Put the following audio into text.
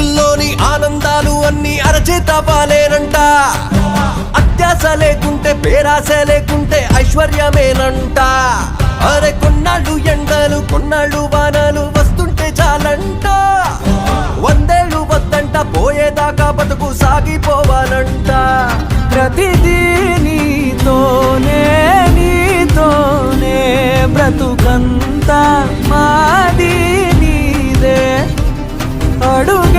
బతుకుల్లోని ఆనందాలు అన్ని అరచేతపాలేనంట అత్యాస లేకుంటే పేరాస లేకుంటే ఐశ్వర్యమేనంట. అరే కొన్నాళ్ళు ఎండలు కొన్నాళ్ళు బాణాలు వస్తుంటే చాలంట. వందేళ్ళు వద్దంట పోయేదాకా బతుకు సాగిపోవాలంట. ప్రతిదీ నీతోనే నీతోనే బ్రతుకంతా మాది నీదే. అడుగు